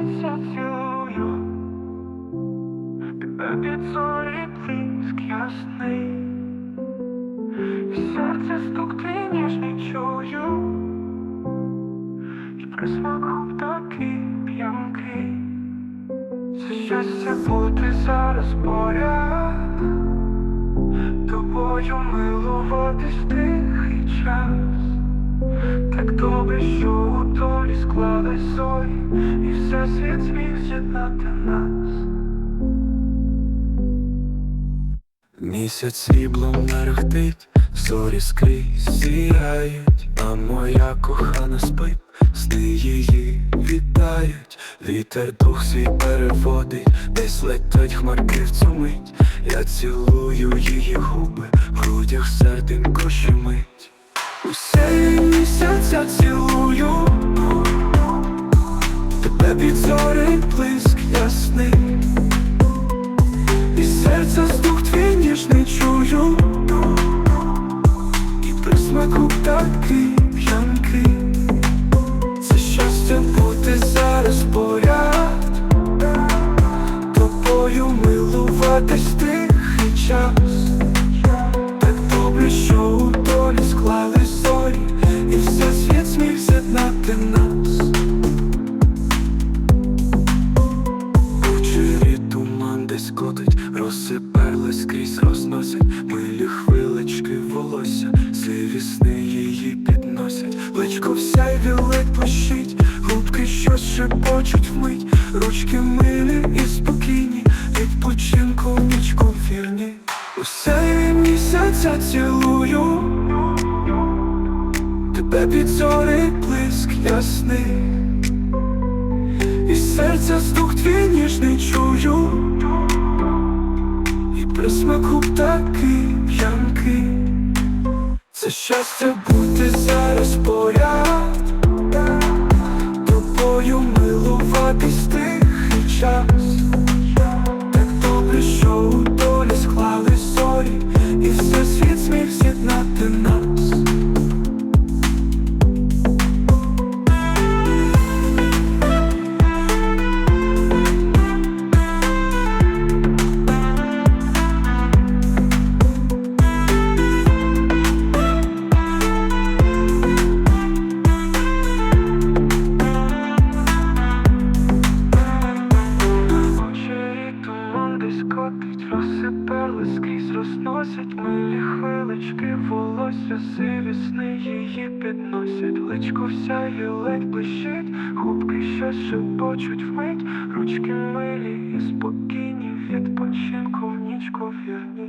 місяця цілую, тебе під зорі блиск чую, і присмак губ такий п'янкий, це щастя бути зараз поряд, тобою милуватись тихий час. Так добре, що у долі склались зорі, і все світ зміг з'єднати нас. Місяць сріблом мерехтить, зорі скрізь сіяють, а моя кохана спить, сни її вітають, вітер дух свій переводить, десь летять хмарки в цю мить, я цілую її губи, місяця цілую. Тебе під зори блиск ясний. І серця стук твій ніжний чую. І присмаку такий Вчері туман десь котить, роси перли скрізь розносять, милі хвилечки волосся, сиві сни її підносять, личко вся ледь пощить, губки щось шепочуть вмить, ручки милі і спокійні, відпочинку нічку вірні. Усе місяця цілую, тебе під зорі блиск ясний, і серця стук твій ніжний чую, і присмаку птаки п'янки, це щастя бути зараз поряд, розносять милі хвилички, волосся сиві сни її підносять, личко вся і ледь блищить, губки щось шепочуть вмить, ручки милі і спокійні, відпочинку в нічку вірні.